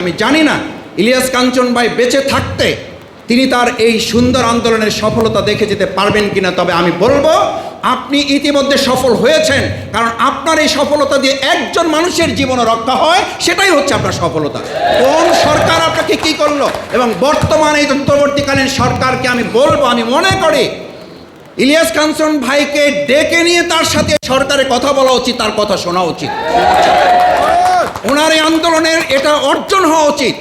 আমি জানি না, ইলিয়াস কাঞ্চন ভাই বেঁচে থাকতে তিনি তার এই সুন্দর আন্দোলনের সফলতা দেখে যেতে পারবেন কিনা, তবে আমি বলব, আপনি ইতিমধ্যে সফল হয়েছেন, কারণ আপনার এই সফলতা দিয়ে একজন মানুষের জীবনে রক্ষা হয়, সেটাই হচ্ছে আপনার সফলতা। কোন সরকার আপনাকে কি করল? এবং বর্তমান এই অন্তর্বর্তীকালীন সরকারকে আমি বলব, আমি মনে করি, ইলিয়াস কাঞ্চন ভাইকে ডেকে নিয়ে তার সাথে সরকারের কথা বলা উচিত, তার কথা শোনা উচিত। ওনার এই আন্দোলনের এটা অর্জন হওয়া উচিত।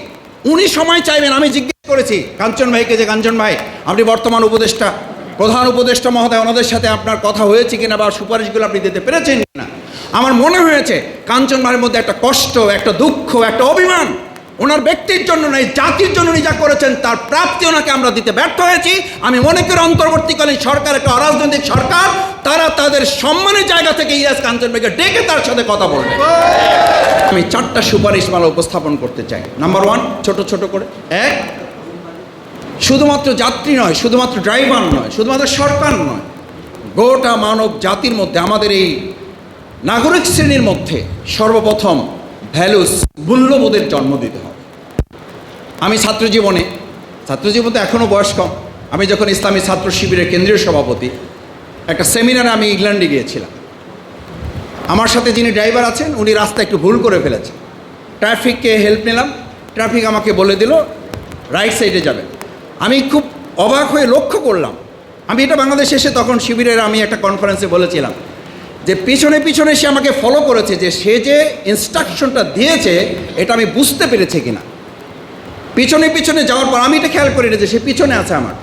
উনি সময় চাইবেন, আমি জিজ্ঞেস করেছি, কাঞ্চন ভাইকে যে, কাঞ্চন ভাই, আপনি বর্তমান উপদেষ্টা, প্রধান উপদেষ্টা মহোদয়, ওনাদের সাথে আপনার কথা হয়েছে কিনা বা সুপারিশগুলো আপনি দিতে পেরেছেন কিনা? আমার মনে হয়েছে, কাঞ্চন ভাইয়ের মধ্যে একটা কষ্ট, একটা দুঃখ, একটা অভিমান, ওনার ব্যক্তির জন্য নয়, জাতির জন্য উনি যা করেছেন, তার প্রাপ্তি ওনাকে আমরা দিতে ব্যর্থ হয়েছি। আমি মনে করি অন্তর্বর্তীকালীন সরকার, একটা অরাজনৈতিক সরকার, তারা তাদের সম্মানের জায়গা থেকে ইয়াস কাঞ্চন ভাইকে ডেকে তার সাথে কথা বলবে। আমি চারটা সুপারিশ মালা উপস্থাপন করতে চাই। নাম্বার ওয়ান ছোট ছোট করে। এক, শুধুমাত্র যাত্রী নয়, শুধুমাত্র ড্রাইভার নয়, শুধুমাত্র সরকার নয়, গোটা মানব জাতির মধ্যে, আমাদের এই নাগরিক শ্রেণির মধ্যে সর্বপ্রথম ভ্যালুস মূল্যবোধের জন্ম দিতে হবে। আমি ছাত্র জীবনে ছাত্র জীবনে তো এখনও বয়স কম। আমি যখন ইসলামী ছাত্র শিবিরের কেন্দ্রীয় সভাপতি, একটা সেমিনারে আমি ইংল্যান্ডে গিয়েছিলাম। আমার সাথে যিনি ড্রাইভার আছেন, উনি রাস্তা একটু ভুল করে ফেলেছেন ট্রাফিককে হেল্প নিলাম। ট্রাফিক আমাকে বলে দিল রাইট সাইডে যাবে আমি খুব অবাক হয়ে লক্ষ্য করলাম। আমি এটা বাংলাদেশে এসে তখন শিবিরের আমি একটা কনফারেন্সে বলেছিলাম যে পিছনে পিছনে সে আমাকে ফলো করেছে যে সে যে ইনস্ট্রাকশনটা দিয়েছে, এটা আমি বুঝতে পেরেছি কিনা। পিছনে পিছনে যাওয়ার পর আমি এটা খেয়াল করি না যে সে পিছনে আছে আমার।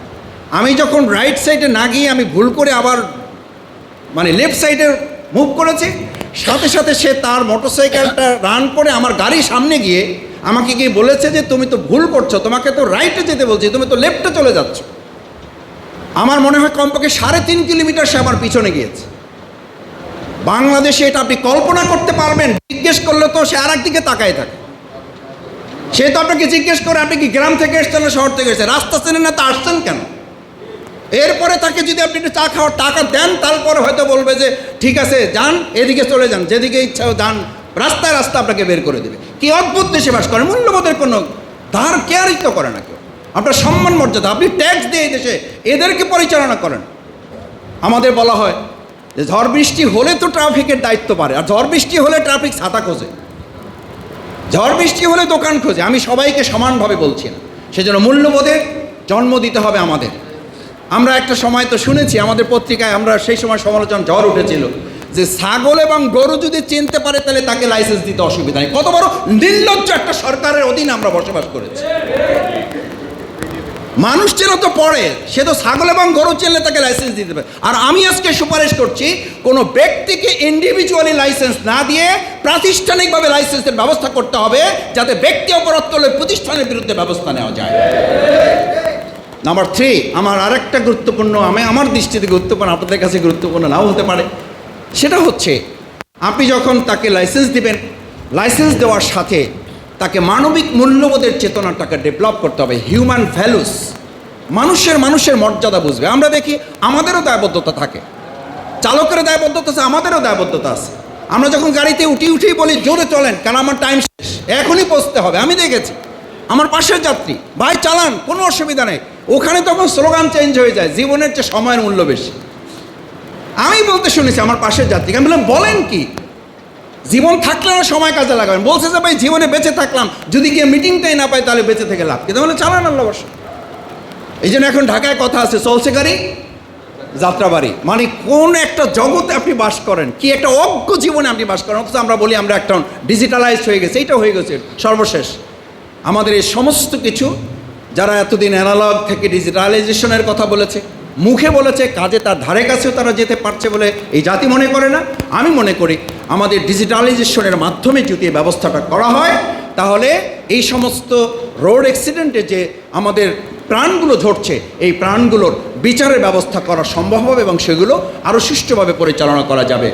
আমি যখন রাইট সাইডে না গিয়ে আমি ভুল করে আবার মানে লেফট সাইডে মুভ করেছে সাথে সাথে সে তার মোটরসাইকেলটা রান করে আমার গাড়ির সামনে গিয়ে আমাকে গিয়ে বলেছে যে, তুমি তো ভুল করছ, তোমাকে তো রাইটে যেতে বলছি, তুমি তো লেফটে চলে যাচ্ছ। আমার মনে হয় কমপক্ষে সাড়ে তিন কিলোমিটার সে আমার পিছনে গিয়েছে। বাংলাদেশে এটা আপনি কল্পনা করতে পারবেন, জিজ্ঞেস করলে তো সে আর একদিকে তাকায় থাকে। সে তো আপনাকে জিজ্ঞেস করে, আপনি কি গ্রাম থেকে এসছেন না শহর থেকে এসেছেন? রাস্তা চেনেন না তা আসছেন কেন? এরপরে তাকে যদি আপনি একটু চা খাওয়ার টাকা দেন, তারপরে হয়তো বলবে যে, ঠিক আছে, যান, এদিকে চলে যান, যেদিকে ইচ্ছা যান। রাস্তায় রাস্তা আপনাকে বের করে দেবে। কি অদ্ভুত দেশে বাস করে, মূল্যবোধের কোনো ধার কেয়ারই তো করে না কেউ। আপনার সম্মান মর্যাদা, আপনি ট্যাক্স দিয়ে দেশে, এদেরকে পরিচালনা করেন। আমাদের বলা হয় যে, ঝড় বৃষ্টি হলে তো ট্রাফিকের দায়িত্ব পারে আর ঝড় বৃষ্টি হলে ট্রাফিক ছাতা খোঁজে। ঝড় বৃষ্টি হলে দোকান খোঁজে, আমি সবাইকে সমানভাবে বলছি না। সেজন্য মূল্যবোধের জন্ম দিতে হবে আমাদের। আমরা একটা সময় তো শুনেছি, আমাদের পত্রিকায় আমরা সেই সময় সমালোচনা ঝড় উঠেছিল যে ছাগল এবং গরু যদি চিনতে পারে তাহলে তাকে লাইসেন্স দিতে অসুবিধা নেই। কত বড় নির্লজ্জ একটা সরকারের অধীনে আমরা বসবাস করেছি। মানুষ চেন তো পড়ে সে তো ছাগল এবং গরু চেনলে তাকে লাইসেন্স দিতে পারে। আর আমি আজকে সুপারিশ করছি, কোনো ব্যক্তিকে ইন্ডিভিজুয়ালি লাইসেন্স না দিয়ে প্রাতিষ্ঠানিকভাবে লাইসেন্সের ব্যবস্থা করতে হবে, যাতে ব্যক্তি অপরাধ করলে প্রতিষ্ঠানের বিরুদ্ধে ব্যবস্থা নেওয়া যায়। নাম্বার থ্রি আমার আরেকটা গুরুত্বপূর্ণ, আমি আমার দৃষ্টিতে গুরুত্বপূর্ণ, আপনাদের কাছে গুরুত্বপূর্ণ নাও হতে পারে। সেটা হচ্ছে, আপনি যখন তাকে লাইসেন্স দিবেন লাইসেন্স দেওয়ার সাথে তাকে মানবিক মূল্যবোধের চেতনাটাকে ডেভেলপ করতে হবে হিউম্যান ভ্যালুস মানুষের মানুষের মর্যাদা বুঝবে। আমরা দেখি, আমাদেরও দায়বদ্ধতা থাকে। চালকের দায়বদ্ধতা আছে, আমাদেরও দায়বদ্ধতা আছে। আমরা যখন গাড়িতে উঠি, উঠেই বলি, জোরে চলেন, কারণ আমার টাইম শেষ। এখনই পৌঁছতে হবে। আমি দেখেছি, আমার পাশের যাত্রী, ভাই, চালান, কোনো অসুবিধা নেই। ওখানে তখন স্লোগান চেঞ্জ হয়ে যায়, জীবনের চেয়ে সময়ের মূল্য বেশি। আমি বলতে শুনেছি আমার পাশের যাত্রীকে, আমি বললাম, বলেন কি? জীবন থাকলে না সময় কাজে লাগাবেন। বলছে যে, ভাই, জীবনে বেঁচে থাকলাম, যদি গিয়ে মিটিংটাই না পাই, তাহলে বেঁচে থেকে লাভ কিন্তু বলে চালান আল্লাহ বর্ষ এই জন্য এখন ঢাকায় কথা আছে, চলছে গাড়ি যাত্রাবাড়ি মানে কোন একটা জগতে আপনি বাস করেন, কি একটা অজ্ঞ জীবনে আপনি বাস করেন? অথচ আমরা বলি আমরা একটা ডিজিটালাইজ হয়ে গেছে এইটা হয়ে গেছে সর্বশেষ। আমাদের এই সমস্ত কিছু যারা এতদিন অ্যানালগ থেকে ডিজিটালাইজেশনের কথা বলেছে, মুখে বলেছে, কাজে তার ধারে কাছেও তারা যেতে পারছে বলে এই জাতি মনে করে না? আমি মনে করি আমাদের ডিজিটালাইজেশনের মাধ্যমে যদি এই ব্যবস্থাটা করা হয়, তাহলে এই সমস্ত রোড অ্যাক্সিডেন্টে যে আমাদের প্রাণগুলো ঝরছে, এই প্রাণগুলোর বিচারের ব্যবস্থা করা সম্ভব হবে এবং সেগুলো আরও সুষ্ঠুভাবে পরিচালনা করা যাবে।